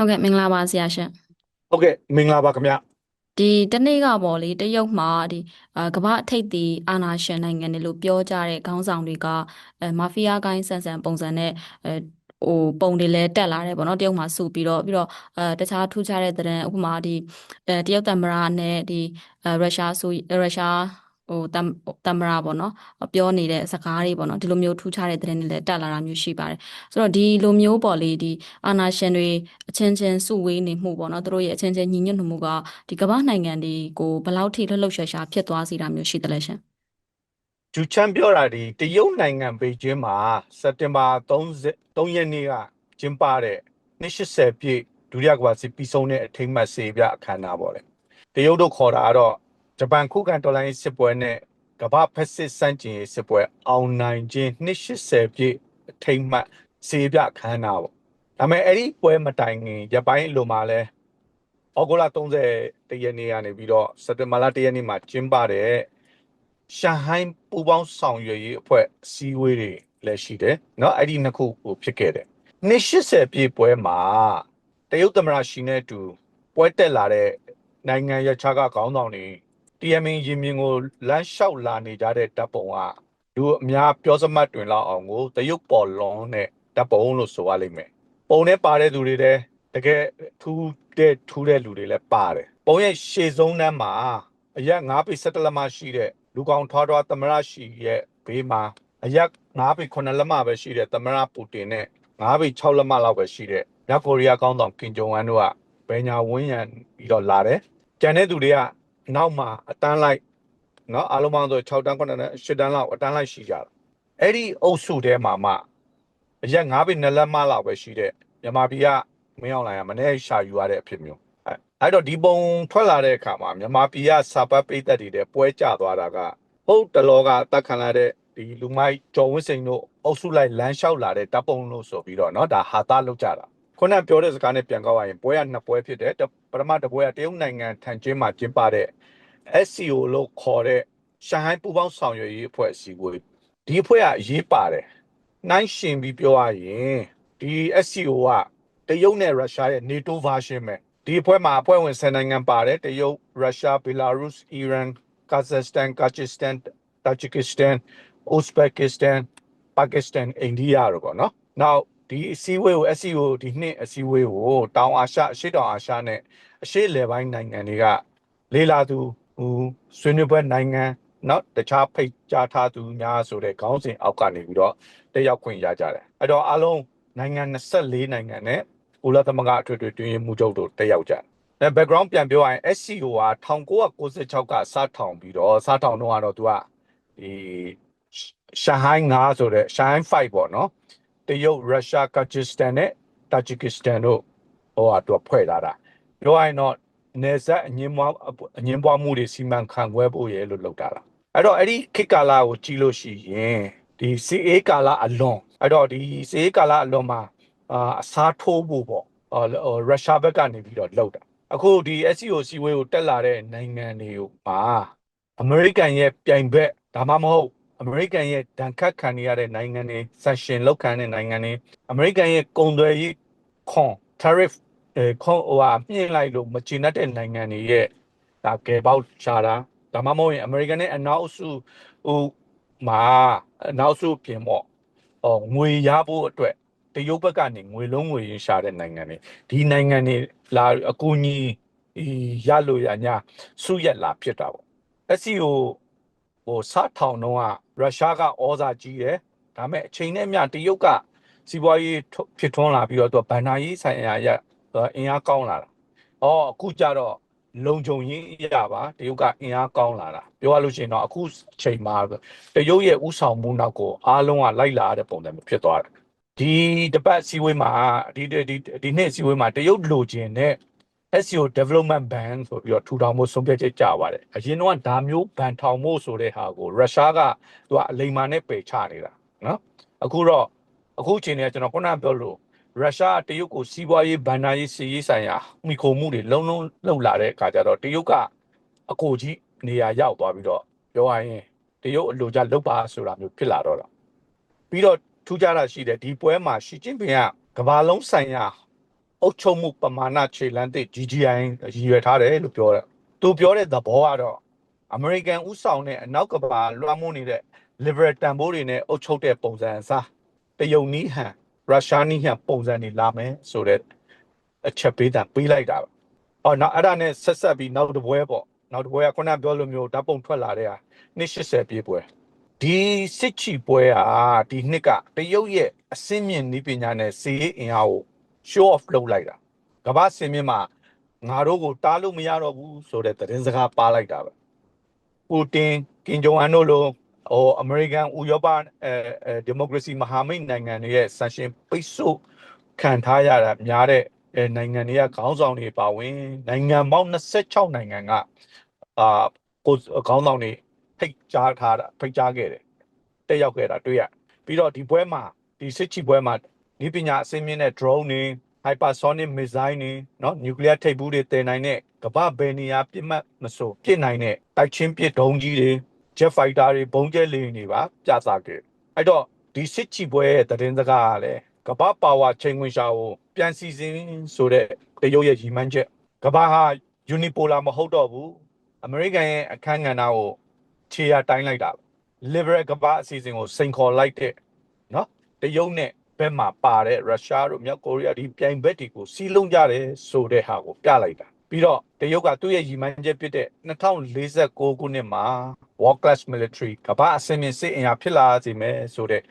ဟုတ်ကဲ့မင်္ဂလာပါဆရာရှင်ဟုတ်ကဲ့မင်္ဂလာပါခင်ဗျဒီတနေ့ကပေါ့လေတရုတ်မှာဒီအာကမ္ဘာအထိပ်သီးအာဏာရှင်နိုင်ငံတွေလို့ပြောကြတဲ့ခေါင်းဆောင်တွေကအဲမာဖီးယားကိုင်းဆန်ဆန်ပုံစံနဲ့အဲဟိုပုံတွေလဲတက်လာတယ်ပေါ့နော်တရုတ်မှာစုပြီးတော့ပြီးတော့အဲတခြားထူးခြားတဲ့သတင်းဥပမာဒီအဲတရုတ်သမ္မတနဲ့ဒီအဲရုရှားဆိုရုရှား ဟိုတမ်သမ္မတပေါ့နော်ပြောနေတဲ့စကားတွေပေါ့နော်ဒီလိုမျိုးထူးခြားတဲ့သတင်းတွေလည်းတက်လာတာမျိုးရှိပါတယ်ဆိုတော့ဒီလိုမျိုးပေါ့လေဒီအာဏာရှင်တွေအချင်းချင်းစုဝေးနေမှုပေါ့နော်သူတို့ရဲ့အချင်းချင်းညီညွတ်မှုကဒီကမ္ဘာနိုင်ငံတွေကိုဘယ်လောက်ထိလှုပ်လှုပ်ရှားရှားဖြစ်သွားစေတာမျိုးရှိသလဲရှင်ဂျူချန်ပြောတာဒီတရုတ်နိုင်ငံပေကျင်းမှာစက်တင်ဘာ30 3ရက်နေ့ကကျင်းပတဲ့280ပြည့်ဒုတိယကမ္ဘာစစ်ပြီးဆုံးတဲ့အထိမ်းအမှတ်စေပြအခမ်းအနားပေါ့လေတရုတ်တို့ခေါ်တာကတော့ ဂျပန်ခုခံတော်လှန်ရေးစစ်ပွဲနဲ့ကမ္ဘာဖက်စစ်စန့်ကျင်ရေးစစ်ပွဲအောင်နိုင်ခြင်း280ပြည့်အထိမ်းအမှတ်စေပြအခမ်းအနားပေါ့ဒါပေမဲ့အဲ့ဒီပွဲမတိုင်ခင်ရပိုင်းအလိုမှာလဲဩဂုတ်လ30ရက်နေ့ကနေပြီးတော့စက်တင်ဘာလ1ရက်နေ့မှာကျင်းပတဲ့ ရှန်ဟိုင်းပူပေါင်းဆောင်ရွက်ရေးအဖွဲ့အစည်းအဝေးတွေလည်းရှိတယ်เนาะအဲ့ဒီနှစ်ခုကိုဖြစ်ခဲ့တယ်နှစ်80ပြည့်ပွဲမှာတရုတ်သမ္မတရှီနဲ့အတူပွဲတက်လာတဲ့နိုင်ငံရခြားကခေါင်းဆောင်တွေ တီယမင်ရင်မြင်ကိုလမ်းလျှောက်လာနေကြတဲ့တပ်ပုံကလူအများပြောစမှတ်တွင်လောက်အောင်ကိုတရုတ်ပေါ်လွန်နဲ့တပ်ပုံလို့ဆိုရလိမ့်မယ်ပုံနဲ့ပါတဲ့သူတွေတဲ့တကယ်ထူးတဲ့ထူးတဲ့လူတွေလည်းပါတယ်ပုံရဲ့ရှေ့ဆုံးနှမ်းမှာအရက်9ပေ17လက်မရှိတဲ့လူကောင်ထွားထွားသမရရှိရဲ့ဘေးမှာအရက်9ပေ9လက်မပဲရှိတဲ့သမရပူတင်နဲ့9ပေ6လက်မလောက်ပဲရှိတဲ့မြောက်ကိုရီးယားကောင်းဆောင်ကင်ဂျုံအန်တို့ကဘယ်ညာဝန်းရံပြီးတော့လာတယ်။ကြံတဲ့သူတွေက နောက်မှာအတန်းလိုက်နော်အားလုံးပေါင်းဆို6တန်း9တန်း10တန်းလောက်အတန်းလိုက်ရှိကြတာ။အဲ့ဒီအုပ်စုထဲမှာမှအရက်9ပေ2လက်မလောက်ပဲရှိတဲ့မြန်မာပြည်ကမင်းအောင်လိုင်ကမနေ့ရှာယူရတဲ့အဖြစ်မျိုးအဲအဲ့တော့ဒီပုံထွက်လာတဲ့အခါမှာမြန်မာပြည်ကစာပတ်ပိတ်သက်တွေတဲ့ပွဲကျသွားတာကဟုတ်တလောကအသက်ခံလာတဲ့ဒီလူမိုက်ကျော်ဝင်းစိန်တို့အုပ်စုလိုက်လမ်းလျှောက်လာတဲ့တပ်ပုံလို့ဆိုပြီးတော့เนาะဒါဟာသားလောက်ကြတာခုနပြောတဲ့စကားနဲ့ပြန်ကောက်ရရင်ပွဲကနှစ်ပွဲဖြစ်တယ်တ ပထမတစ်ပွဲကတရုတ်နိုင်ငံထန်ကျင်းမှာကျင်းပတဲ့ SCO လို့ခေါ်တဲ့ရှန်ဟိုင်းပူပေါင်းဆောင်ရွက်ရေးအဖွဲ့အစည်းကိုဒီအဖွဲ့ကအရေးပါတယ်နှိုင်းရှင်ပြီးပြောရရင်ဒီ SCO ကတရုတ်နဲ့ရုရှားရဲ့ NATO version ပဲဒီအဖွဲ့မှာအဖွဲ့ဝင်10နိုင်ငံပါတယ်တရုတ်ရုရှားဘီလာရုစ်အီရန်ကာဇက်စတန်ကာချစ္စတန်တာဂျစ်ကစ္စတန်ဥဇဘက်ကစ္စတန်ပါကစ္စတန်အိန္ဒိယတို့ပေါ့နော်နောက် ဒီအစည်းအဝေးကို SCO ဒီနှစ်အစည်းအဝေးကိုတောင်အာရှအရှေ့တောင်အာရှနဲ့အရှေ့လယ်ပိုင်းနိုင်ငံတွေကလေလာသူဟိုဆွေးနွေးပွဲနိုင်ငံနော်တခြားဖိတ်ကြားထားသူများဆိုတဲ့ခေါင်းစဉ်အောက်ကနေပြီးတော့တက်ရောက်ခွင့်ရကြတယ်အဲ့တော့အားလုံးနိုင်ငံ24နိုင်ငံနဲ့ကုလသမဂ္ဂအထွေထွေတွင်းရေးမှူးချုပ်တို့တက်ရောက်ကြတယ်အဲ background ပြန်ပြောရရင် SCO က1996ကစထောင်ပြီးတော့စထောင်တော့ကတော့သူကဒီရှန်ဟိုင်း9ဆိုတဲ့ရှန်ဟိုင်း5ပေါ့နော် တရုတ်ရုရှားကာဂျစ္စတန်နဲ့တာဂျစ်ကစ္စတန်တို့ဟိုဟာသူကဖွဲ့လာတာပြောရရင်တော့နေဆက်အငင်းပွားအငင်းပွားမှုတွေစီမံခန့်ခွဲဖို့ရလို့လုပ်တာလားအဲ့တော့အဲ့ဒီခေတ်ကာလကိုကြည့်လို့ရှိရင်ဒီ CA ကာလအလွန်အဲ့တော့ဒီ CA ကာလအလွန်မှာအာအစားထိုးဖို့ပေါ့အာရုရှားဘက်ကနေပြီးတော့လုပ်တာအခုဒီ SCO စီဝေးကိုတက်လာတဲ့နိုင်ငံတွေကိုပါအမေရိကန်ရဲ့ပြိုင်ဘက်ဒါမှမဟုတ် အမေရိကန်ရဲ့ဒဏ်ခတ်ခံနေရတဲ့နိုင်ငံတွေဆန်ရှင်လောက်ခံတဲ့နိုင်ငံတွေအမေရိကန်ရဲ့ကုန်သွယ်ရေးခွန် tariff အဲခွန်ဟိုဟာမြင့်လိုက်လို့မချင်တဲ့နိုင်ငံတွေရဲ့ဒါကဲပေါက်ချတာဒါမှမဟုတ်ရင်အမေရိကန်နဲ့အနောက်အစုဟိုမှာအနောက်အစုပြင်ပေါ့ဟောငွေရဖို့အတွက်တရုတ်ဘက်ကနေငွေလုံးငွေရင်းရှာတဲ့နိုင်ငံတွေဒီနိုင်ငံတွေလာအကူအညီရလို့ရညာစုရက်လာဖြစ်တာပေါ့ SCO ဟိုစထောင်တော့ကရုရှားကဩဇာကြီးတယ်ဒါပေမဲ့အချိန်နဲ့မျှတရုတ်ကစီးပွားရေးဖြစ်ထွန်းလာပြီးတော့သူကဗန်နာရေးဆိုင်ရာရအင်အားကောင်းလာတာ။အော်အခုကျတော့လုံခြုံရေးရပါတရုတ်ကအင်အားကောင်းလာတာပြောရလို့ရှိရင်တော့အခုချိန်မှာတရုတ်ရဲ့ဥဆောင်မှုနောက်ကိုအားလုံးကလိုက်လာတဲ့ပုံစံမျိုးဖြစ်သွားတယ်ဒီတပတ်စီဝေးမှာဒီဒီဒီနေ့စီဝေးမှာတရုတ်လိုချင်တဲ့ SEO development ban ဆိုပြီးတော့ထူထောင်မှုဆုံးဖြတ်ချက်ကြပါတယ်အရင်တော့ဒါမျိုးဘန်ထောင်မှုဆိုတဲ့ဟာကိုရုရှားကသူကအလိမ်မာနဲ့ပယ်ချနေတာနော်အခုတော့အခုအချိန်ကကျွန်တော်ခုနပြောလို့ရုရှားတရုတ်ကိုစီးပွားရေးဗန်နာရေးစီးရေးဆိုင်ရာမိခိုမှုတွေလုံးလုံးလှုပ်လာတဲ့အခါကျတော့တရုတ်ကအကိုကြီးနေရာရောက်သွားပြီးတော့ပြောရရင်တရုတ်အလိုကြလုတ်ပါဆိုတာမျိုးဖြစ်လာတော့တာပြီးတော့ထူးခြားတာရှိတယ်ဒီပွဲမှာရှီကျင်းပင်ကကဘာလုံးဆိုင်ရာ အုပ်ချုပ်မှုပမာဏခြေလှမ်းသစ် GGI ရည်ရွယ်ထားတယ်လို့ပြောတယ်သူပြောတဲ့သဘောကတော့အမေရိကန်ဥဆောင်တဲ့အနောက်ကဘာလွှမ်းမိုးနေတဲ့ liberal တန်ဖိုးတွေနဲ့အုပ်ချုပ်တဲ့ပုံစံအစားတရုတ်နီးဟန်ရုရှားနီးဟန်ပုံစံတွေလာမယ်ဆိုတဲ့အချက်ပေးတာပေးလိုက်တာပါ။အော်နောက်အဲ့ဒါနဲ့ဆက်ဆက်ပြီးနောက်တစ်ပွဲပေါ့နောက်တစ်ပွဲကခုနပြောလိုမျိုးဓာတ်ပုံထွက်လာတဲ့ဟာ280ပြည့်ပွဲဒီစစ်ချီပွဲဟာဒီနှစ်ကတရုတ်ရဲ့အစင်းမြင့်နည်းပညာနဲ့စီးရေးအင်အားကို show off လုပ်လိုက်တာကမ္ဘာစင်မြင့်မှာငါတို့ကိုတားလို့မရတော့ဘူးဆိုတဲ့သတင်းစကားပါလိုက်တာပဲပူတင်ကင်ဂျုံအန်တို့လိုဟိုအမေရိကန်ဥရောပအဲအဲဒီမိုကရေစီမဟာမိတ်နိုင်ငံတွေရဲ့ဆန်ရှင်ပိတ်ဆို့ခံထားရတာများတဲ့အဲနိုင်ငံတွေကခေါင်းဆောင်တွေပါဝင်နိုင်ငံပေါင်း26နိုင်ငံကအာကိုခေါင်းဆောင်တွေဖိတ်ကြားထားတာဖိတ်ကြားခဲ့တယ်တက်ရောက်ခဲ့တာတွေ့ရပြီးတော့ဒီပွဲမှာဒီစစ်ချီပွဲမှာ ဒီပညာအစင်းမြင့်တဲ့ drone တွေ hypersonic missile တွေเนาะ nuclear ထိပ်ဖူးတွေတင်နိုင်တဲ့ကမ္ဘာဘယ်နေရာပြစ်မှတ်မဆိုပြစ်နိုင်တဲ့တိုက်ချင်းပစ်ဒုံးကြီးတွေ jet fighter တွေဘုံကျဲလေယာဉ်တွေပါပြသခဲ့အဲ့တော့ဒီစစ်ချီပွဲရဲ့သတင်းစကားကလည်းကမ္ဘာပါဝါချိန်ခွင်ရှာကိုပြန်စီစဉ်ဆိုတဲ့တရုတ်ရဲ့ရည်မှန်းချက်ကမ္ဘာဟာ unipolar မဟုတ်တော့ဘူးအမေရိကန်ရဲ့အခန်းကဏ္ဍကိုခြေရတိုင်းလိုက်တာ liberal ကမ္ဘာအစီအစဉ်ကိုစိန်ခေါ်လိုက်တဲ့เนาะတရုတ်နဲ့ ဘက်မှာပါတဲ့ရုရှားတို့မြောက်ကိုရီးယားဒီပြိုင်ဘက်တွေကိုစီးလုံးကြတယ်ဆိုတဲ့ဟာကိုပြလိုက်တာပြီးတော့တရုတ်ကသူ့ရဲ့ရည်မှန်းချက်ဖြစ်တဲ့2046ခုနှစ်မှာ world class military ကမ္ဘာအစင်းမြင့်စစ်အင်အားဖြစ်လာစေမယ်ဆိုတဲ့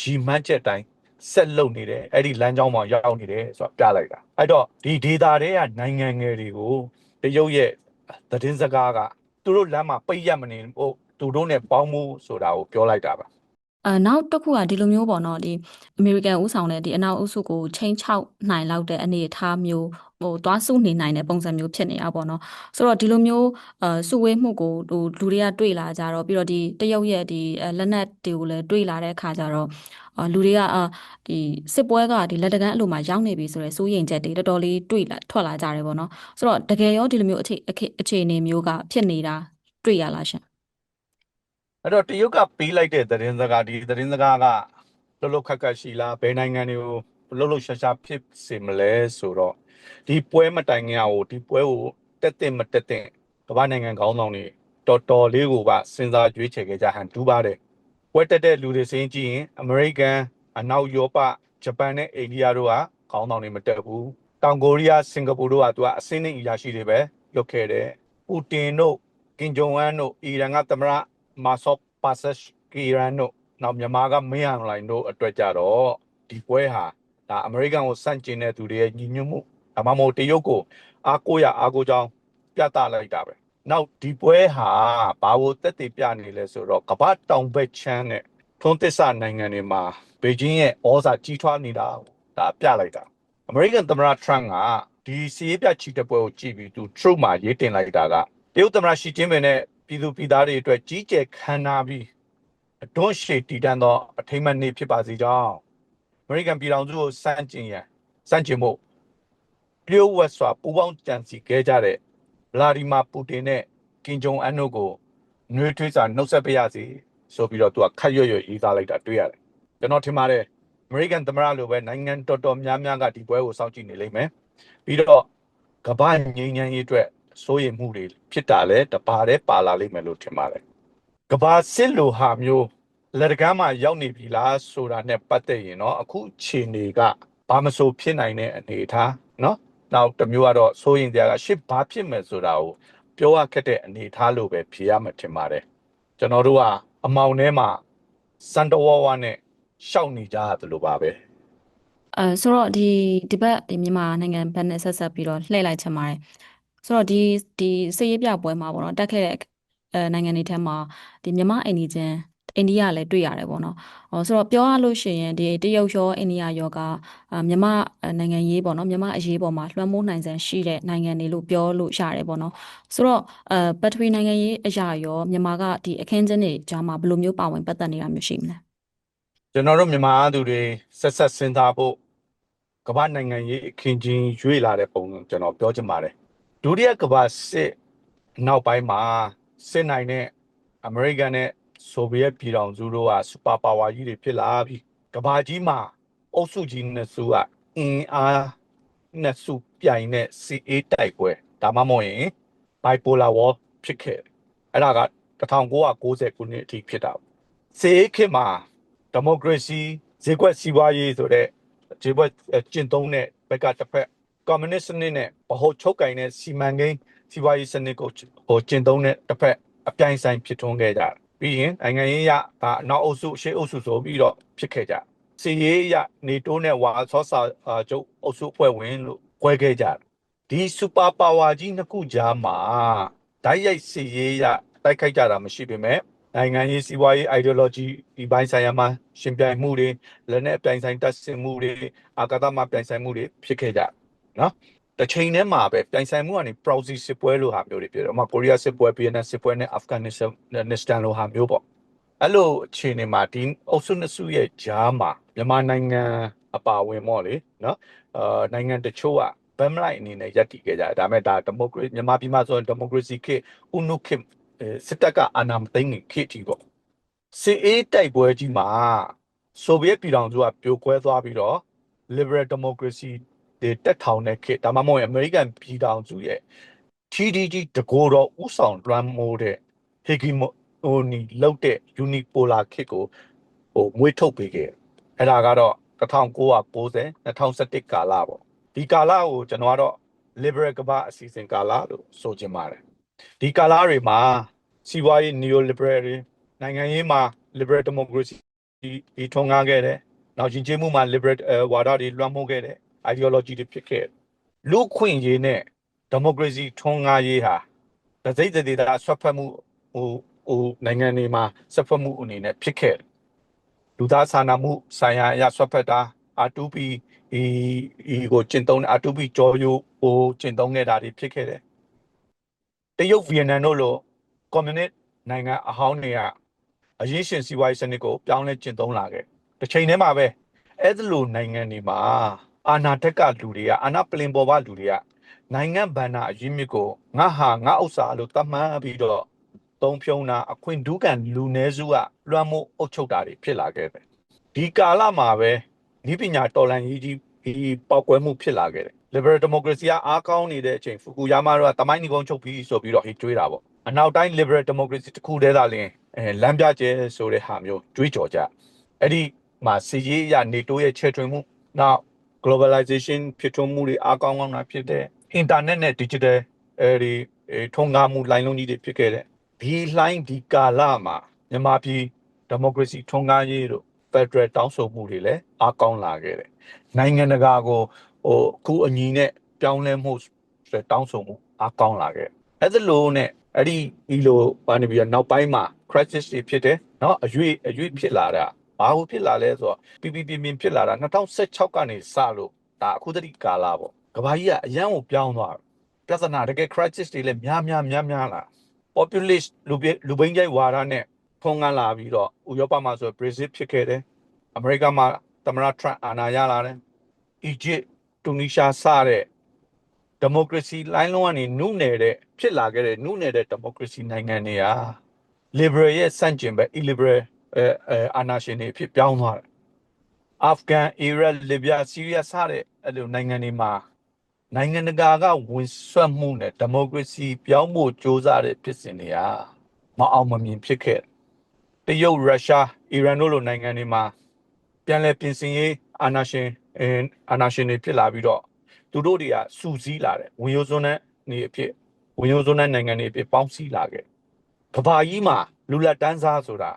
ရည်မှန်းချက်တိုင်းဆက်လုပ်နေတယ်အဲ့ဒီလမ်းကြောင်းမှာရောက်နေတယ်ဆိုတာပြလိုက်တာအဲ့တော့ဒီဒေတာတွေကနိုင်ငံငယ်တွေကိုတရုတ်ရဲ့သတင်းစကားကသူတို့လမ်းမှာပိတ်ရက်မနေဘူးသူတို့နဲ့ပေါင်းမှုဆိုတာကိုပြောလိုက်တာပါ အဲနောက်တစ်ခုကဒီလိုမျိုးပေါ့နော်ဒီအမေရိကန်ဥဆောင်တဲ့ဒီအနောက်အုပ်စုကိုချိန်ချောက်နိုင်လောက်တဲ့အနေအထားမျိုးဟိုသွားစုနေနိုင်တဲ့ပုံစံမျိုးဖြစ်နေတာပေါ့နော်ဆိုတော့ဒီလိုမျိုးအဲစုဝေးမှုကိုဟိုလူတွေကတွေ့လာကြတော့ပြီးတော့ဒီတရုတ်ရဲ့ဒီအဲလက်နက်တွေကိုလည်းတွေ့လာတဲ့အခါကျတော့အာလူတွေကအာဒီစစ်ပွဲကဒီလက်တကန်းအလိုမှာရောက်နေပြီဆိုတော့စိုးရိမ်ချက်တွေတော်တော်လေးတွေ့လာထွက်လာကြတယ်ပေါ့နော်ဆိုတော့တကယ်ရောဒီလိုမျိုးအခြေအခြေအခြေအနေမျိုးကဖြစ်နေတာတွေ့ရလားရှင် အဲ့တော့တရုတ်ကပေးလိုက်တဲ့သတင်းစကားဒီသတင်းစကားကလှုပ်လှုပ်ခက်ခက်ရှိလားဘယ်နိုင်ငံတွေကိုလှုပ်လှုပ်ရှားရှားဖြစ်စေမလဲဆိုတော့ဒီပွဲမတိုင်ခင်ကဟိုဒီပွဲကိုတက်တဲ့မတက်တဲ့ကမ္ဘာနိုင်ငံခေါင်းဆောင်တွေတော်တော်လေးကိုပါစဉ်းစားကြွေးချယ်ခဲ့ကြဟန်တူးပါတယ်ပွဲတက်တဲ့လူတွေစင်းကြည့်ရင်အမေရိကန်အနောက်ယောပဂျပန်နဲ့အိန္ဒိယတို့ကခေါင်းဆောင်တွေမတက်ဘူးတောင်ကိုရီးယားစင်ကာပူတို့ကသူကအစင်းနဲ့အရာရှိတွေပဲရုတ်ခဲ့တယ်ပူတင်တို့ကင်ဂျုံအန်တို့အီရန်ကသမ္မတ မာဆော့ပါဆက်ကီရန်တို့နောက်မြန်မာကမင်းအောင်လိုင်တို့အတွက်ကြတော့ဒီပွဲဟာဒါအမေရိကန်ကိုစန့်ကျင်တဲ့သူတွေရဲ့ညီညွတ်မှုဒါမှမဟုတ်တရုတ်ကိုအားကိုးရအားကိုးကြောင်းပြသလိုက်တာပဲနောက်ဒီပွဲဟာဘာလို့တက်တည်ပြနေလဲဆိုတော့ကမ္ဘာတောင်ဘက်ချမ်းနဲ့ထုံးသစ္စာနိုင်ငံတွေမှာဘေကျင်းရဲ့ဩဇာကြီးထွားနေတာဒါပြလိုက်တာအမေရိကန်သမ္မတထရန့်ကဒီစီးရေးပြချီတဲ့ပွဲကိုကြည့်ပြီးသူ True မှာရေးတင်လိုက်တာကတရုတ်သမ္မတရှီကျင်းပင်နဲ့ ပြည်သူပြည်သားတွေအတွက်ကြီးကျယ်ခမ်းနားပြီးအတွန်းရှည်တည်တံ့သောအထိမ်းအမှတ်နေ့ဖြစ်ပါစေကြောင်းအမေရိကန်ပြည်ထောင်စုကိုစန့်ကျင်ရန်စန့်ကျင်မှုလျှို့ဝှက်စွာပူးပေါင်းကြံစည်ခဲ့ကြတဲ့ဗလာဒီမာပူတင်နဲ့ကင်ဂျုံအန်တို့ကိုနှွေးထွေးစွာနှုတ်ဆက်ပေးရစီဆိုပြီးတော့သူကခတ်ရွရွရေးသားလိုက်တာတွေ့ရတယ်ကျွန်တော်ထင်ပါတယ်အမေရိကန်သမ္မတလိုပဲနိုင်ငံတော်တော်များများကဒီပွဲကိုစောင့်ကြည့်နေလိမ့်မယ်ပြီးတော့ကမ္ဘာငြိမ်းချမ်းရေးအတွက် စိုးရိမ်မှုတွေဖြစ်တာလဲတပါးတည်းပါလာလိမ့်မယ်လို့ထင်ပါတယ်ကဘာစစ်လိုဟာမျိုးလက်တကမ်းမှာရောက်နေပြီလားဆိုတာနဲ့ပတ်သက်ရင်တော့အခုခြေနေကဘာမဆိုဖြစ်နိုင်တဲ့အနေအထားเนาะနောက်တစ်မျိုးကတော့စိုးရင်တရားကရှစ်ဘာဖြစ်မယ်ဆိုတာကိုပြောရခက်တဲ့အနေအထားလို့ပဲဖြေရမှာထင်ပါတယ်ကျွန်တော်တို့ကအမောင်ထဲမှာစန်တဝဝနဲ့ရှောက်နေကြရတယ်လို့ပါပဲ အဲဆိုတော့ဒီဒီဘက်ဒီမြန်မာနိုင်ငံဘက်နဲ့ဆက်ဆက်ပြီးတော့လှည့်လိုက်ချင်ပါတယ် ဆိုတော့ဒီဒီစည်ရေးပြပွဲမှာပေါ့နော်တက်ခဲ့တဲ့အဲနိုင်ငံတွေထဲမှာဒီမြန်မာအိန္ဒိချင်းအိန္ဒိယလည်းတွေ့ရတယ်ပေါ့နော်ဟောဆိုတော့ပြောရလို့ရှိရင်ဒီတရုတ်ရောအိန္ဒိယရောကအာမြန်မာနိုင်ငံရေးပေါ့နော်မြန်မာအရေးပေါ်မှာလွှမ်းမိုးနိုင်စံရှိတဲ့နိုင်ငံတွေလို့ပြောလို့ရတယ်ပေါ့နော်ဆိုတော့အဲပထဝီနိုင်ငံရေးအရာရောမြန်မာကဒီအခင်းကျင်းတွေကြားမှာဘယ်လိုမျိုးပါဝင်ပတ်သက်နေတာမျိုးရှိမလဲကျွန်တော်တို့မြန်မာသူတွေဆက်ဆက်စဉ်းစားဖို့ကမ္ဘာနိုင်ငံရေးအခင်းချင်းရွေ့လာတဲ့ပုံကျွန်တော်ပြောချင်ပါတယ် ဒုတိယကမ္ဘာစစ်နောက်ပိုင်းမှာစစ်နိုင်တဲ့အမေရိကန်နဲ့ဆိုဗီယက်ပြည်ထောင်စုတို့ကစူပါပါဝါကြီးတွေဖြစ်လာပြီးကမ္ဘာကြီးမှာအုပ်စုကြီးနှစ်စုကအင်အားနှစ်စုပြိုင်တဲ့ CA တိုက်ပွဲဒါမှမဟုတ်ရင် bipolar war ဖြစ်ခဲ့တယ်အဲ့ဒါက1990ခုနှစ်အထိဖြစ်တာပေါ့ CA ခေတ်မှာဒီမိုကရေစီဈေးကွက်စီးပွားရေးဆိုတဲ့ဈေးကွက်ကျင့်သုံးတဲ့ဘက်ကတစ်ဖက် ကွန်မြူနစ်စနစ်နဲ့ဗဟိုချုပ်ကင်တဲ့စီမံကိန်းစီးပွားရေးစနစ်ကိုဟိုကျင့်သုံးတဲ့တစ်ဖက်အပြိုင်ဆိုင်ဖြစ်ထွန်းခဲ့ကြတယ်ပြီးရင်နိုင်ငံရေးရဒါအနောက်အုပ်စုရှေ့အုပ်စုဆိုပြီးတော့ဖြစ်ခဲ့ကြတယ်စီရေးရနေတိုးနဲ့ဝါဆောစာအာကျုပ်အုပ်စုအဖွဲ့ဝင်လို့꿰ခဲ့ကြတယ်ဒီစူပါပါဝါကြီးနှစ်ခုကြားမှာဓာတ်ရိုက်စီရေးရတိုက်ခိုက်ကြတာမရှိပေမဲ့နိုင်ငံရေးစီးပွားရေး ideology ဒီပိုင်းဆိုင်ရာမှာရှင်ပြိုင်မှုတွေလက်နဲ့ပြိုင်ဆိုင်တက်ဆင်မှုတွေအာကာသမှာပြိုင်ဆိုင်မှုတွေဖြစ်ခဲ့ကြတယ် နော်တစ်ချိန်တည်းမှာပဲပြိုင်ဆိုင်မှုကနေ proxy စစ်ပွဲလိုဟာမျိုးတွေဖြစ်တယ်။ဥပမာကိုရီးယားစစ်ပွဲ၊ဗီယက်နမ်စစ်ပွဲနဲ့အာဖဂန်နစ္စတန်လိုဟာမျိုးပေါ့။အဲ့လိုအခြေအနေမှာဒီအုပ်စုနှစ်စုရဲ့ကြားမှာမြန်မာနိုင်ငံအပါအဝင်ပေါ့လေနော်။အာနိုင်ငံတချို့ကဗမ်လိုက်အနေနဲ့ရပ်တည်ခဲ့ကြတယ်။ဒါပေမဲ့ဒါဒီမိုကရေမြန်မာပြည်မှာဆိုရင်ဒီမိုကရေစီခေတ်ဥနုခေတ်အဲစစ်တပ်ကအာဏာမသိမ်းခင်ခေတ်ကြီးပေါ့။စစ်အေးတိုက်ပွဲကြီးမှာဆိုဗီယက်ပြည်ထောင်စုကပြိုကွဲသွားပြီးတော့ liberal democracy တွေတက်ထောင်တဲ့ခေတ်ဒါမှမဟုတ်ရင်အမေရိကန်ပြည်ထောင်စုရဲ့ TDG တကိုယ်တော်ဥဆောင်လွှမ်းမိုးတဲ့ hegemony လောက်တဲ့ unipolar ခေတ်ကိုဟိုမွေးထုတ်ပေးခဲ့တယ်အဲ့ဒါကတော့1990 2011ကာလပေါ့ဒီကာလကိုကျွန်တော်ကတော့ liberal ကမ္ဘာအစီအစဉ်ကာလလို့ဆိုချင်ပါတယ်ဒီကာလတွေမှာစီးပွားရေး neo liberal တွေနိုင်ငံရေးမှာ liberal democracy ဒီထွန်းကားခဲ့တယ်နောက်ရင်ကျေးမှုမှာ liberal ဝါဒတွေလွှမ်းမိုးခဲ့တယ် ideology တွေဖြစ်ခဲ့လူခွင့်ရေးနဲ့ democracy ထွန်းကားရေးဟာဒစိမ့်ဒေတာဆွတ်ဖက်မှုဟိုဟိုနိုင်ငံတွေမှာဆွတ်ဖက်မှုအနေနဲ့ဖြစ်ခဲ့လူသားစာနာမှုဆိုင်ရာအရာဆွတ်ဖက်တာ R2P ဒီဒီကိုကျင့်သုံးတဲ့ R2P ကြောရိုးဟိုကျင့်သုံးနေတာတွေဖြစ်ခဲ့တယ်တရုတ်ဗီယက်နမ်တို့လိုကွန်မြူနစ်နိုင်ငံအဟောင်းတွေကအရင်းရှင်စီးပွားရေးစနစ်ကိုပြောင်းလဲကျင့်သုံးလာခဲ့တစ်ချိန်တည်းမှာပဲအဲ့ဒီလိုနိုင်ငံတွေမှာ အာနာတက်ကလူတွေကအာနာပလင်ပေါ်ကလူတွေကနိုင်ငံဗန္နာအရင်းမြစ်ကိုငါဟာငါဥစ္စာလို့တတ်မှတ်ပြီးတော့သုံးဖြုံတာအခွင့်ဒုက္ခလူနည်းစုကလွှမ်းမိုးအုပ်ချုပ်တာတွေဖြစ်လာခဲ့တယ်ဒီကာလမှာပဲဤပညာတော်လန်ရေးကြီးဒီပေါက်ကွဲမှုဖြစ်လာခဲ့တယ် liberal democracy ကအားကောင်းနေတဲ့အချိန်ဖူကူယာမာတို့ကတမိုင်းဒီကုန်းချုပ်ပြီးဆိုပြီးတော့ဟိတွေးတာပေါ့အနောက်တိုင်း liberal democracy တခုတည်းသာလင်းအဲလမ်းပြကျဲဆိုတဲ့ဟာမျိုးတွေးကြော်ကြအဲ့ဒီမှာစီရေးရနေတိုးရဲ့ချဲ့ထွင်မှုနောက် globalization ဖြစ်ထွန်းမှုတွေအားကောင်းကောင်းလာဖြစ်တဲ့ internet နဲ့ digital အဲဒီထုံးကားမှုလိုင်းလုံးကြီးတွေဖြစ်ခဲ့တဲ့ဒီလိုင်းဒီကာလမှာမြန်မာပြည်ဒီမိုကရေစီထွန်းကားရေးတို့ federal တောင်းဆိုမှုတွေလည်းအားကောင်းလာခဲ့တယ်။နိုင်ငံတကာကိုဟိုအခုအညီနဲ့ပြောင်းလဲမှုတောင်းဆိုမှုအားကောင်းလာခဲ့။အဲ့ဒါလို့နဲ့အဲ့ဒီဒီလိုပါနေပြီးတော့နောက်ပိုင်းမှာ crisis တွေဖြစ်တယ်။နော်အရွေ့အရွေ့ဖြစ်လာတာ ဘာလို့ဖြစ်လာလဲဆိုတော့ပြပြပြပြဖြစ်လာတာ2016ကနေစလို့ဒါအခုတတိကာလပေါ့ကဘာကြီးကအရန်ကိုပြောင်းသွားပြဿနာတကယ် crisis တွေလည်းများများများများလာ populist လူပြလူဘိန်းကြိုက်ဝါဒနဲ့ဖုံးကန်းလာပြီးတော့ဥရောပမှာဆို Brexit ဖြစ်ခဲ့တယ်အမေရိကမှာသမ္မတ Trump အာဏာရလာတယ် Egypt တူနီရှားစတဲ့ democracy လိုင်းလုံးကနေနုနယ်တဲ့ဖြစ်လာခဲ့တဲ့နုနယ်တဲ့ democracy နိုင်ငံတွေဟာ liberal ရဲ့စန့်ကျင်ဘက် illiberal အဲအဲအာနာရှင်တွေဖြစ်ပြောင်းသွားတယ်အာဖဂန်အီရတ်လီဗျာဆီးရီးယားစတဲ့အဲ့လိုနိုင်ငံတွေမှာနိုင်ငံတကာကဝင်ဆွတ်မှုနဲ့ဒီမိုကရေစီပြောင်းဖို့ကြိုးစားတဲ့ဖြစ်စဉ်တွေဟာမအောင်မမြင်ဖြစ်ခဲ့တရုတ်ရုရှားအီရန်တို့လိုနိုင်ငံတွေမှာပြန်လည်ပြင်ဆင်ရေးအာနာရှင်အဲအာနာရှင်တွေဖြစ်လာပြီးတော့သူတို့တွေကစူးစီးလာတယ်ဝင်ရိုးစွန်းတဲ့နေအဖြစ်ဝင်ရိုးစွန်းတဲ့နိုင်ငံတွေအဖြစ်ပေါင်းစည်းလာခဲ့ကဘာကြီးမှာလူလက်တန်းစားဆိုတာ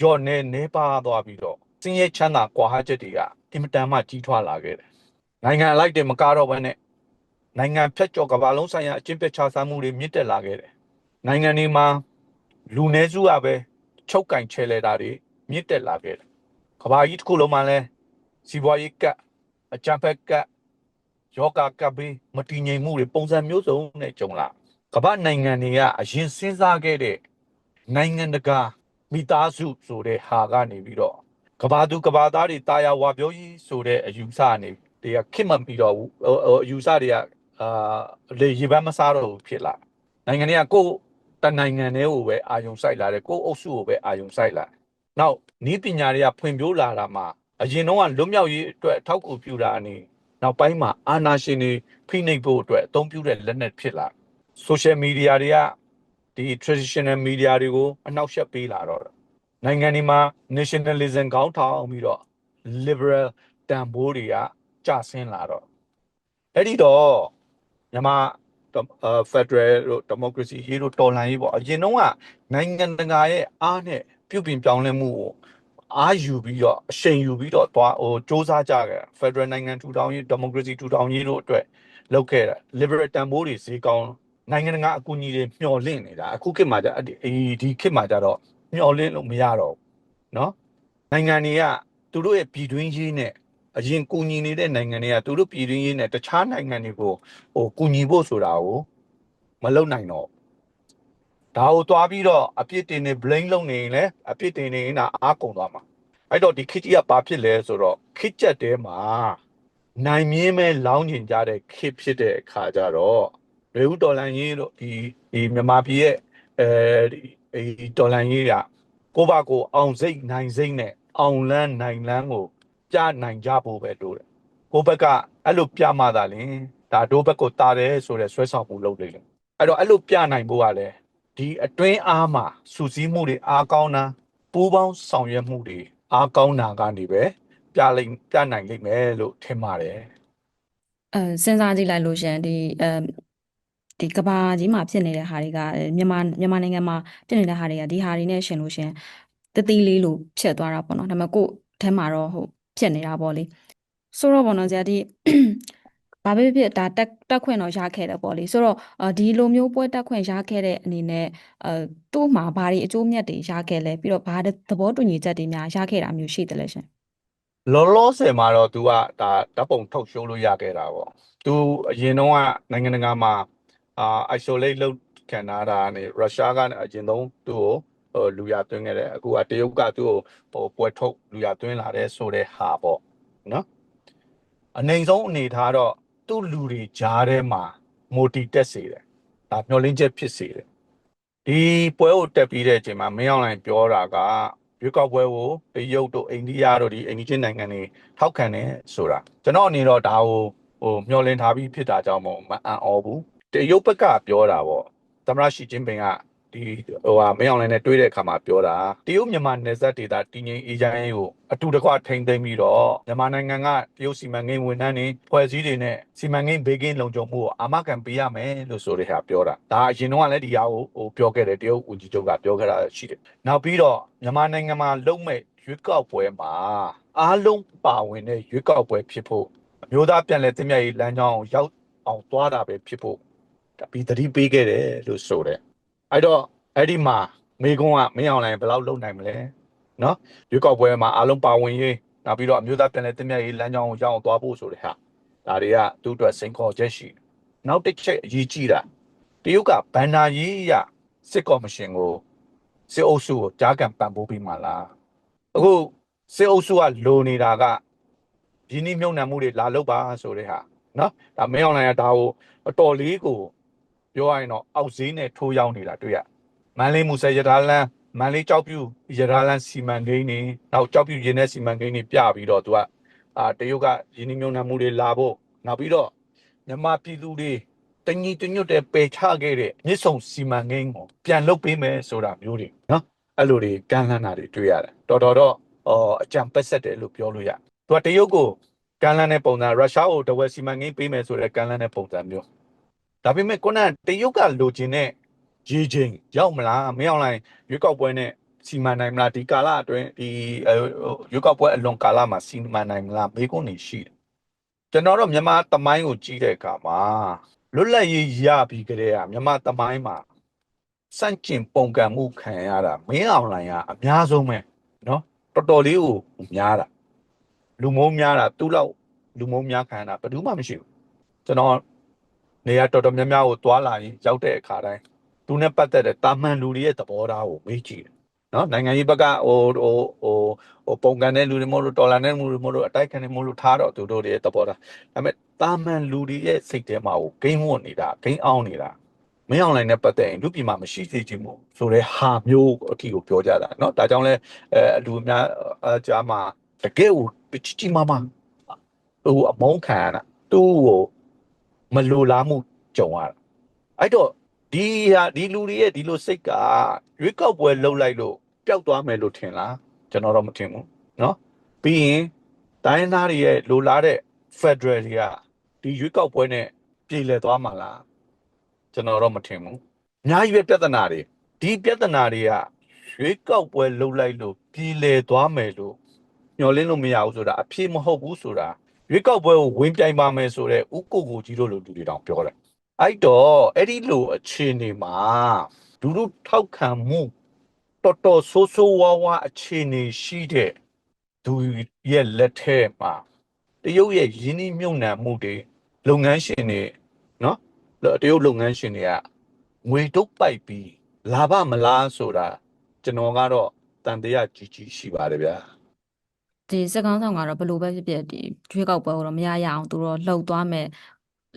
ရော့နေနေပါသွားပြီးတော့စင်းရဲချမ်းသာကွာဟချက်တွေကအင်မတန်မှကြီးထွားလာခဲ့တယ်နိုင်ငံအလိုက်တယ်မကတော့ဘဲနဲ့နိုင်ငံဖြတ်ကျော်ကမ္ဘာလုံးဆိုင်ရာအကျင့်ပျက်ခြားစားမှုတွေမြင့်တက်လာခဲ့တယ်နိုင်ငံတွေမှာလူနည်းစုကပဲချုပ်ကင်ချဲလဲတာတွေမြင့်တက်လာခဲ့တယ်ကမ္ဘာကြီးတစ်ခုလုံးမှာလဲစီးပွားရေးကပ်အကြံဖက်ကပ်ယောဂကပ်ပြီးမတည်ငြိမ်မှုတွေပုံစံမျိုးစုံနဲ့ကြုံလာကမ္ဘာနိုင်ငံတွေကအရင်စဉ်းစားခဲ့တဲ့နိုင်ငံတကာ မိသားစုဆိုတဲ့ဟာကနေပြီးတော့ကဘာသူကဘာသားတွေတာယာဝါပြောကြီးဆိုတဲ့အယူဆကနေတွေကခစ်မပြီးတော့ဘူးအယူဆတွေကအာလေရေပန်းမစားတော့ဘူးဖြစ်လာနိုင်ငံတွေကကိုယ်တနိုင်ငံတည်းကိုပဲအာယုံစိုက်လာတယ်ကိုယ်အုပ်စုကိုပဲအာယုံစိုက်လာနောက်နီးပညာတွေကဖွံ့ဖြိုးလာတာမှာအရင်တော့ကလွတ်မြောက်ရေးအတွက်အထောက်အကူပြုတာအနေနောက်ပိုင်းမှာအာနာရှင်တွေဖိနှိပ်ဖို့အတွက်အသုံးပြုတဲ့လက်နက်ဖြစ်လာ social media တွေက ဒီ traditional media တွေကိုအနှောက်အယှက်ပေးလာတော့တယ်နိုင်ငံတွေမှာ nationalism ခေါင်းထောင်ပြီးတော့ liberal တန်ဖိုးတွေကကျဆင်းလာတော့အဲ့ဒီတော့မြန်မာဖက်ဒရယ်တို့ဒီမိုကရေစီရေးတို့တော်လှန်ရေးပေါ့အရင်တော့ကနိုင်ငံတကာရဲ့အားနဲ့ပြုပြင်ပြောင်းလဲမှုကိုအားယူပြီးတော့အရှိန်ယူပြီးတော့သွားဟိုစ조사ကြခဲ့ဖက်ဒရယ်နိုင်ငံထူထောင်ရေးဒီမိုကရေစီထူထောင်ရေးတို့အတွက်လုပ်ခဲ့တာ liberal တန်ဖိုးတွေဈေးကောင်း နိုင်ငံတကာအကူအညီတွေမျှော်လင့်နေတာအခုခေတ်မှာじゃဒီဒီခေတ်မှာကြတော့မျှော်လင့်လို့မရတော့ဘူးเนาะနိုင်ငံတွေကသူတို့ရဲ့ပြည်တွင်းရေးနဲ့အရင်ကူညီနေတဲ့နိုင်ငံတွေကသူတို့ပြည်တွင်းရေးနဲ့တခြားနိုင်ငံတွေကိုဟိုကူညီဖို့ဆိုတာကိုမလုပ်နိုင်တော့ဒါကိုသွားပြီးတော့အပြစ်တင်နေ blame လုပ်နေရင်လည်းအပြစ်တင်နေရင်ဒါအားကုန်သွားမှာအဲ့တော့ဒီခေတ်ကြီးကဘာဖြစ်လဲဆိုတော့ခေတ်ချက်တဲမှာနိုင်မြင်းမဲ့လောင်းကျင်ကြတဲ့ခေတ်ဖြစ်တဲ့အခါကျတော့ ရေဦးတော်လန်ရေးတို့ဒီဒီမြန်မာပြည်ရဲ့အဲဒီဒီတော်လန်ရေးကကိုယ့်ဘာကိုယ်အောင်စိတ်နိုင်စိတ်နဲ့အောင်လန်းနိုင်လန်းကိုပြနိုင်ကြဖို့ပဲတို့တယ်ကိုယ့်ဘက်ကအဲ့လိုပြမှသာလင်ဒါတို့ဘက်ကိုတာတယ်ဆိုတဲ့ဆွဲဆောင်မှုလုပ်နေတယ်အဲ့တော့အဲ့လိုပြနိုင်ဖို့ကလည်းဒီအတွင်းအားမှာစူးစီးမှုတွေအားကောင်းတာပူးပေါင်းဆောင်ရွက်မှုတွေအားကောင်းတာကနေပဲပြလိုက်ပြနိုင်လိမ့်မယ်လို့ထင်ပါတယ်အဲစဉ်းစားကြည့်လိုက်လို့ရှရင်ဒီအဲ ဒီကဘာကြီးမှာဖြစ်နေတဲ့ဟာတွေကအဲမြန်မာမြန်မာနိုင်ငံမှာဖြစ်နေတဲ့ဟာတွေကဒီဟာတွေနဲ့ရှင်လို့ရှရင်တတိလေးလို့ဖြစ်သွားတာပေါ့နော်ဒါပေမဲ့ကိုယ့်အထဲမှာတော့ဟုတ်ဖြစ်နေတာပေါ့လေဆိုတော့ပေါ့နော်ဇာတိဘာပဲဖြစ်ဖြစ်ဒါတက်တက်ခွင့်တော့ရခဲ့တယ်ပေါ့လေဆိုတော့အာဒီလိုမျိုးပွဲတက်ခွင့်ရခဲ့တဲ့အနေနဲ့အဲသူ့မှာဘာတွေအကျိုးမြတ်တွေရခဲ့လဲပြီးတော့ဘာသဘောတူညီချက်တွေများရခဲ့တာမျိုးရှိတယ်လဲရှင်လောလောဆယ်မှာတော့ तू ကဒါဓာတ်ပုံထုတ်ရှိုးလို့ရခဲ့တာပေါ့ तू အရင်တော့ကနိုင်ငံတကာမှာ အာ isolate လုပ်ခံထားတာနေရုရှားကအရင်ဆုံးသူ့ကိုဟိုလူရသွင်းခဲ့တယ်အခုကတရုတ်ကသူ့ကိုဟိုပွဲထုတ်လူရသွင်းလာတဲ့ဆိုတဲ့ဟာပေါ့နော်အနေဆုံးအနေထားတော့သူ့လူတွေကြားထဲမှာ motive တက်စေတယ်ဒါမျောလင်းချက်ဖြစ်စေတယ်ဒီပွဲကိုတက်ပြီးတဲ့အချိန်မှာမင်းအောင်လိုင်ပြောတာကရွေးကောက်ပွဲကိုတရုတ်တို့အိန္ဒိယတို့ဒီအိန္ဒိချင်းနိုင်ငံတွေထောက်ခံတယ်ဆိုတာကျွန်တော်အနေတော့ဒါကိုဟိုမျှော်လင့်ထားပြီးဖြစ်တာကြောင့်မို့မအံ့ဩဘူး တရုတ်ဘက်ကပြောတာပေါ့သမရရှိချင်းပင်ကဒီဟိုဟာမင်းအောင်လည်းနဲ့တွေ့တဲ့အခါမှာပြောတာတရုတ်မြန်မာနယ်စပ်ဒေသတည်ငြိမ်အေးချမ်းရေးကိုအတူတကွထိန်းသိမ်းပြီးတော့မြန်မာနိုင်ငံကတရုတ်စီမံကိန်းဝန်ထမ်းတွေဖွဲ့စည်းတွေနဲ့စီမံကိန်းဘေးကင်းလုံခြုံမှုကိုအာမခံပေးရမယ်လို့ဆိုတဲ့ဟာပြောတာဒါအရင်တော့ကလည်းဒီဟာကိုဟိုပြောခဲ့တယ်တရုတ်ဝန်ကြီးချုပ်ကပြောခဲ့တာရှိတယ်နောက်ပြီးတော့မြန်မာနိုင်ငံမှာလုံမဲ့ရွေးကောက်ပွဲမှာအားလုံးပါဝင်တဲ့ရွေးကောက်ပွဲဖြစ်ဖို့အမျိုးသားပြန်လည်သင့်မြတ်ရေးလမ်းကြောင်းကိုရောက်အောင်သွားတာပဲဖြစ်ဖို့ဒါ ပြီးသတိပေးခဲ့တယ်လို့ဆိုတယ်အဲ့တော့အဲ့ဒီမှာမေကုန်းကမင်းအောင်လိုင်းဘယ်လောက်လုံနိုင်မလဲနော်ရွေးကောက်ပွဲမှာအားလုံးပါဝင်ရေးနောက်ပြီးတော့အမျိုးသားပြန်လည်သင့်မြတ်ရေးလမ်းကြောင်းကိုရောက်အောင်သွားဖို့ဆိုတဲ့ဟာဒါတွေကသူ့အတွက်စိန်ခေါ်ချက်ရှိတယ်နောက်တစ်ချက်အရေးကြီးတာတရုတ်ကဘန်နာရေးရစစ်ကော်မရှင်ကိုစစ်အုပ်စုကိုကြားကံပံ့ပိုးပြီးမှလားအခုစစ်အုပ်စုကလိုနေတာကရင်းနှီးမြှုပ်နှံမှုတွေလာလုပ်ပါဆိုတဲ့ဟာနော်ဒါမင်းအောင်လိုင်းကဒါကိုအတော်လေးကို ပြောရရင်တော့အောက်ဈေးနဲ့ထိုးရောက်နေတာတွေ့ရမန္တလေးမူဆယ်ရထားလမ်းမန္တလေးကြောက်ပြူရထားလမ်းစီမံကိန်းတွေနောက်ကြောက်ပြူရင်းတဲ့စီမံကိန်းတွေပြပြီးတော့သူကအာတရုတ်ကရင်းနှီးမြှုပ်နှံမှုတွေလာဖို့နောက်ပြီးတော့မြန်မာပြည်သူတွေတညီတညွတ်တဲ့ပယ်ချခဲ့တဲ့မြစ်ဆုံစီမံကိန်းကိုပြန်လုပ်ပေးမယ်ဆိုတာမျိုးတွေနော်အဲ့လိုတွေကမ်းလှမ်းတာတွေတွေ့ရတယ်တော်တော်တော့အော်အကြံပက်ဆက်တယ်လို့ပြောလို့ရသူကတရုတ်ကိုကမ်းလှမ်းတဲ့ပုံစံရုရှားကိုတဝက်စီမံကိန်းပေးမယ်ဆိုတဲ့ကမ်းလှမ်းတဲ့ပုံစံမျိုး ဒါပေမဲ့ခုနကတရုတ်ကလိုချင်တဲ့ရေချိန်ရောက်မလားမရောက်လိုက်ရွေးကောက်ပွဲနဲ့စီမံနိုင်မလားဒီကာလအတွင်းဒီအဲရွေးကောက်ပွဲအလွန်ကာလမှာစီမံနိုင်မလားမေးခွန်းနေရှိတယ်ကျွန်တော်တို့မြန်မာတမိုင်းကိုကြည့်တဲ့အခါမှာလွတ်လပ်ရေးရပြီးကြတဲ့ကမြန်မာတမိုင်းမှာ စန့်ကျင်ပုံကံမှုခံရတာမင်းအောင်လိုင်ကအများဆုံးပဲเนาะတော်တော်လေးကိုများတာလူမိုးများတာသူ့လောက်လူမိုးများခံရတာဘယ်သူမှမရှိဘူးကျွန်တော် နေရာတော်တော်များများကိုသွားလာရင်ရောက်တဲ့အခါတိုင်းသူနဲ့ပတ်သက်တဲ့တာမန်လူတွေရဲ့သဘောထားကိုမေးကြည့်တယ်เนาะနိုင်ငံရေးဘက်ကဟိုဟိုဟိုဟိုပုံကန်တဲ့လူတွေမဟုတ်လို့တော်လာတဲ့လူတွေမဟုတ်လို့အတိုက်ခံနေမဟုတ်လို့ထားတော့သူတို့တွေရဲ့သဘောထားဒါပေမဲ့တာမန်လူတွေရဲ့စိတ်ထဲမှာကိုဂိမ်းဝတ်နေတာဂိမ်းအောင်နေတာ မင်းအောင်လိုင်းနဲ့ပတ်သက်ရင်လူပြည်မှာမရှိသေးချင်ဘူးဆိုတဲ့ဟာမျိုးအထီကိုပြောကြတာเนาะဒါကြောင့်လဲအဲအလူအများအကြားမှာတကယ်ကိုပချီချီမမဟိုအမုန်းခံရတာ သူ့ကို မလိုလားမှုကြုံရတာအဲ့တော့ဒီဟာဒီလူတွေရဲ့ဒီလိုစိတ်ကရွေးကောက်ပွဲလှုပ်လိုက်လို့ပျောက်သွားမယ်လို့ထင်လားကျွန်တော်တော့မထင်ဘူးเนาะပြီးရင်တိုင်းရင်းသားတွေရဲ့လိုလားတဲ့ Federal တွေကဒီရွေးကောက်ပွဲနဲ့ပြည်လည်သွားမှာလားကျွန်တော်တော့မထင်ဘူးအများကြီးပဲပြဿနာတွေဒီပြဿနာတွေကရွေးကောက်ပွဲလှုပ်လိုက်လို့ပြည်လည်သွားမယ်လို့ညှော်လင်းလို့မရဘူးဆိုတာအဖြစ်မဟုတ်ဘူးဆိုတာ ရွေးကောက်ပွဲကိုဝင်ပြိုင်ပါမယ်ဆိုတော့ဥကိုကိုကြီးတို့လိုလူတွေတောင်ပြောတယ်အဲ့တော့အဲ့ဒီလိုအခြေအနေမှာလူလူထောက်ခံမှုတော်တော်ဆိုးဆိုးဝါးဝါအခြေအနေရှိတဲ့သူရဲ့လက်ထဲမှာတရုတ်ရဲ့ရင်းနှီးမြှုပ်နှံမှုတွေလုပ်ငန်းရှင်တွေနော်တရုတ်လုပ်ငန်းရှင်တွေကငွေတုပ်ပိုက်ပြီးလာဘမလားဆိုတာကျွန်တော်ကတော့တန်တရားကြီးကြီးရှိပါတယ်ဗျာ ဒီစက်ကောင်းဆောင်ကတော့ဘယ်လိုပဲဖြစ်ဖြစ်ဒီရွေးကောက်ပွဲကိုတော့မရရအောင်သူတို့လှုပ်သွားမယ်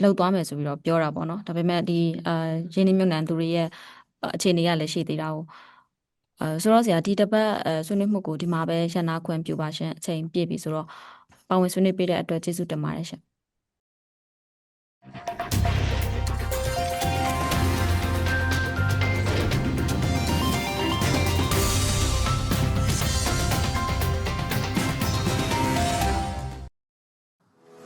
လှုပ်သွားမယ်ဆိုပြီးတော့ပြောတာပေါ့နော်ဒါပေမဲ့ဒီအာရင်းနှီးမြှုပ်နှံသူတွေရဲ့အခြေအနေကလည်းရှိသေးတာကိုအဲဆိုတော့ဆရာဒီတစ်ပတ်အဲဆွေးနွေးမှုကိုဒီမှာပဲရန်နာခွင့်ပြုပါရှင်အချိန်ပြည့်ပြီဆိုတော့ပါဝင်ဆွေးနွေးပေးတဲ့အတွက်ကျေးဇူးတင်ပါတယ်ရှင်